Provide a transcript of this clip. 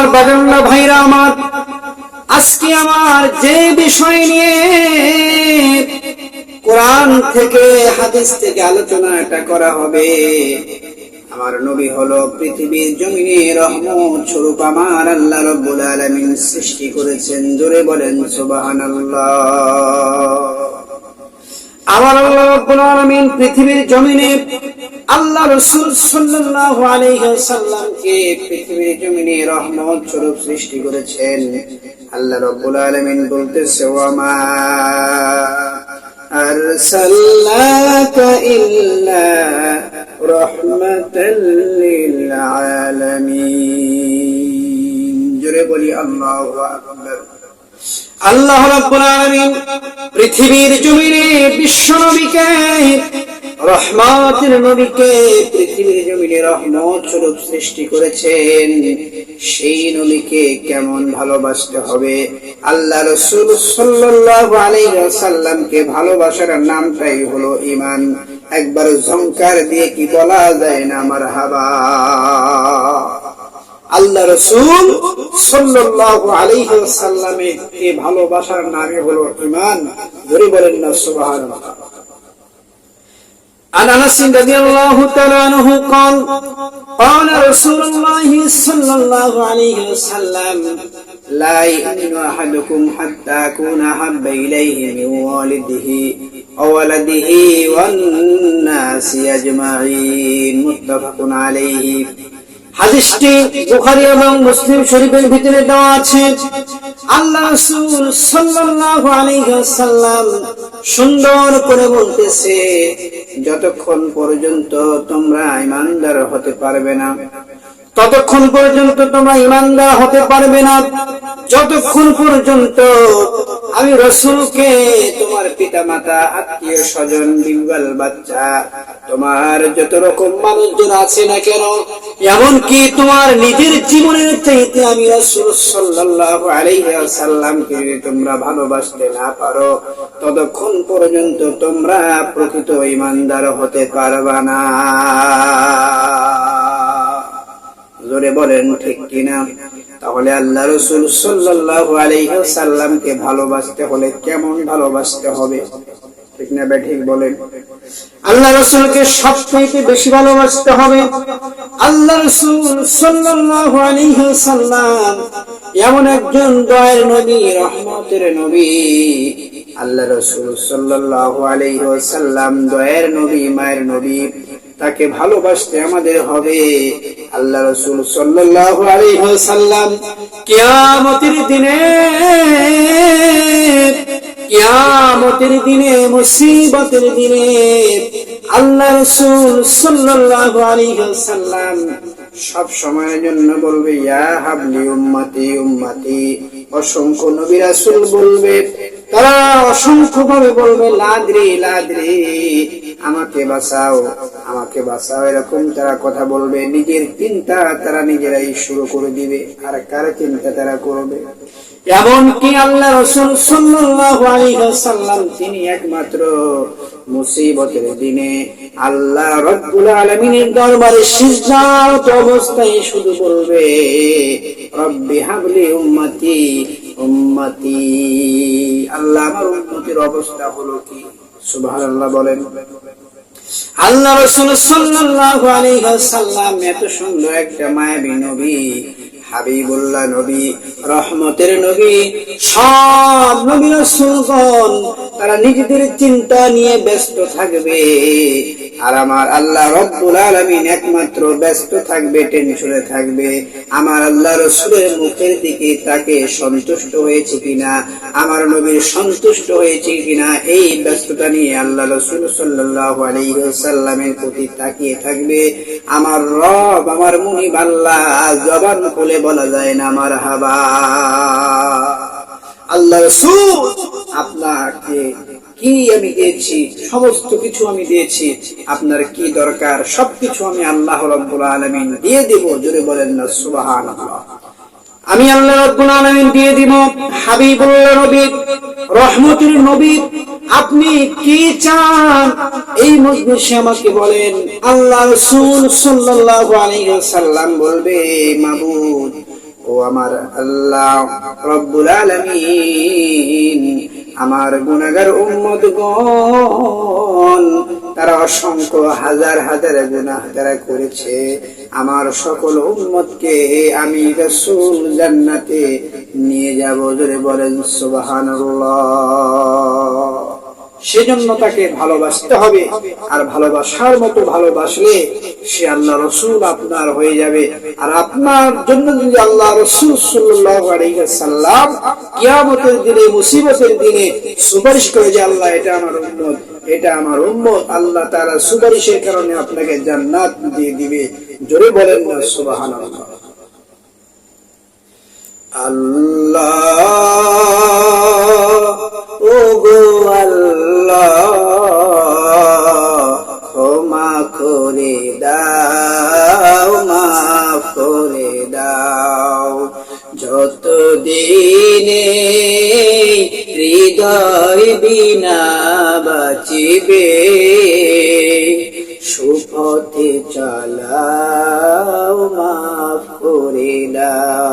আমার বাজান্না ভাইরা আমার, আজকে আমার যে বিষয় নিয়ে কোরআন থেকে, হাদিস থেকে আলোচনাটা করা হবে। আমার নবী হলো পৃথিবীর জমিনে রহমত স্বরূপ আমার আল্লাহ রব্বুল আলামিন সৃষ্টি করেছেন। জোরে বলেন, সুবহানাল্লাহ। আমার আল্লাহ রাব্বুল আলামিন পৃথিবীর জমিনে আল্লাহ রাসূল সাল্লাল্লাহু আলাইহি ওয়াসাল্লামকে পৃথিবীর জমিনে রহমত স্বরূপ সৃষ্টি করেছেন। আল্লাহ রাব্বুল আলামিন বলতেছে ওয়া মা আরসালনাকা ইল্লা রাহমাতাল লিল আলামিন। জোরে বলি, আল্লাহু আকবার। আল্লাহ পৃথিবীর জমিনে বিশ্ব নবীকে, রহমতের নবীকে পৃথিবীর জমিনে রহমত স্বরূপ সৃষ্টি করেছেন। সেই নবীকে কেমন ভালোবাসতে হবে? আল্লাহ রসুল সাল্লাল্লাহু আলাইহি ভালোবাসার নামটাই হলো ঈমান। একবার ঝংকার দিয়ে কি বলা যায় না আমার হাবা আল্লাহ রসুল সাল্লাল্লাহু আলাইহি ওয়াসাল্লামের কে ভালোবাসার নামে হলো ঈমান ধরে বলেন না সুবহানাল্লাহ عن انس رضي الله تعالى عنه قال قال رسول الله صلى الله عليه وسلم لا يؤمن احدكم حتى اكون احب اليه من والده وولده والناس اجمعين متفق عليه হাদিসটি বুখারী এবং মুসলিম শরীফের ভিতরে দেওয়া আছে, আল্লাহ রাসূল সাল্লাল্লাহু আলাইহি ওয়াসাল্লাম সুন্দর করে বলতেছে, যতক্ষণ পর্যন্ত তোমরা ইমানদার হতে পারবে না, ততক্ষণ পর্যন্ত তোমরা ইমানদার হতে পারবে না, যতক্ষণ পর্যন্ত আমি রসুলকে, তোমার পিতা মাতা আত্মীয় স্বজন বিঙ্গল বাচ্চা, তোমার যত রকম মানুষজন আছে না কেন, এমনকি তোমার নিজের জীবনের চাইতে আমি রসুল সাল্লাল্লাহু আলাইহি ওয়াসাল্লামকে যদি তোমরা ভালোবাসতে না পারো, ততক্ষণ পর্যন্ত তোমরা প্রকৃত ইমানদার হতে পারবা না। জোরে বলেন ঠিক কিনা? তাহলে আল্লাহ রসুল সাল্লাল্লাহু আলাইহি সাল্লামকে ভালোবাসতে হলে কেমন ভালোবাসতে হবে? আল্লাহ রসুলকে বেশি ভালোবাসতে হবে আল্লাহ এমন একজন দয়ার নবী, রহমতের নবী। আল্লাহ রসুল সাল্লাল্লাহু আলাইহি সাল্লাম দয়ার নবী, মায়ের নবী। তাকে ভালোবাসতে আমাদের হবে। আল্লাহ রসুল আলাইহি সাল্লাম কিয়ামতের দিনে কিয়ামতের দিনে, মুসিবতের দিনে আল্লাহ রসুল সাল্লাল্লাহু আলাইহি সাল্লাম সব সময়ের জন্য বলবে, ইয়া হাবলি উম্মতি উম্মতি। অসংখ্য নবী রাসূল বলবে, তারা অসংখ্য ভাবে বলবে, লাদ্রি লাদ্রি। আমাকে বাঁচাও আমাকে বাঁচাও, এরকম তারা কথা বলবে, নিজের চিন্তা তারা নিজেরাই শুরু করে দিবে, আর কার চিন্তা তারা করবে? এমনকি আল্লাহ রসুল ওয়াসাল্লাম, তিনি একমাত্র মুসিবতের দিনে আল্লাহ রব্বুল আলামিনের দরবারে সিজদাত অবস্থায় শুধু বলবে, রব্বি হাবলি উম্মতি উম্মতি। আল্লাহ আমার উম্মতির অবস্থা হলো কি? সুবহানাল্লাহ বলেন আল্লাহ রসুল সাল্লাল্লাহু আলাইহি ওয়াসাল্লাম এত সুন্দর একটা মায়াবী নবী। হাবিবুল্লাহ নবী, রহমতের নবী, সব নবী রাসূলগণ তারা নিজেদের চিন্তা নিয়ে ব্যস্ত থাকবে। আর আমার আল্লাহ রব্বুল আলামিন একমাত্র ব্যস্ত থাকবে টেনশনে থাকবে। আমার আল্লাহ রসুলের মুখের দিকে তাকে সন্তুষ্ট হয়েছে কিনা, আমার নবীর সন্তুষ্ট হয়েছে কিনা, এই ব্যস্ততা নিয়ে আল্লাহ রসুল সাল্লাল্লাহু আলাইহি প্রতি তাকিয়ে থাকবে। আমার রব, আমার মুনিব আল্লাহ, জবান খুলে বলা যায় না আমার হাবা আল্লাহ আপনাকে কি আমি দিয়েছি, সমস্ত কিছু আমি দিয়েছি, আপনার কি দরকার, সবকিছু আমি আল্লাহ রব্বুল আলমিন দিয়ে দেব, জোরে বলেন না সুবাহান আমি আল্লাহ রব্বুল আলমিন দিয়ে দিব, হাবিবুল্লাহ নবী রহমতুল নবী, আপনি কি চান? এই মজলিসে আমাকে বলেন, আল্লাহ রসুল সাল্লাল্লাহু আলাইহি ওয়াসাল্লাম বলবে, মাবুদ ও আমার আল্লাহ রব্বুল আলামিন, আমার গুনাহগার উম্মত গণ তারা অসংখ্য হাজার হাজার গুনাহ তারা করেছে। আমার সকল উম্মতকে আমি রাসূল জান্নাতে নিয়ে যাব। জোরে বলেন সুবহানাল্লাহ। সেজন্য তাকে ভালোবাসতে হবে। আর ভালোবাসার মতো ভালোবাসলে সে আল্লাহ রসুল আপনার হয়ে যাবে। আর আপনার জন্য যদি আল্লাহ রসুল সাল্লাম কিয়ামতের দিনে, মুসিবতের দিনে সুপারিশ করে যে, আল্লাহ, এটা আমার উম্মত, এটা আমার উম্মত, আল্লাহ তারা সুপারিশের কারণে আপনাকে জান্নাত দিয়ে দিবে। জোরে বলেন না সুবাহান আল্লাহ হৃদয় বিনা বাঁচিবে সুপথে চালাও মাফ করে দাও।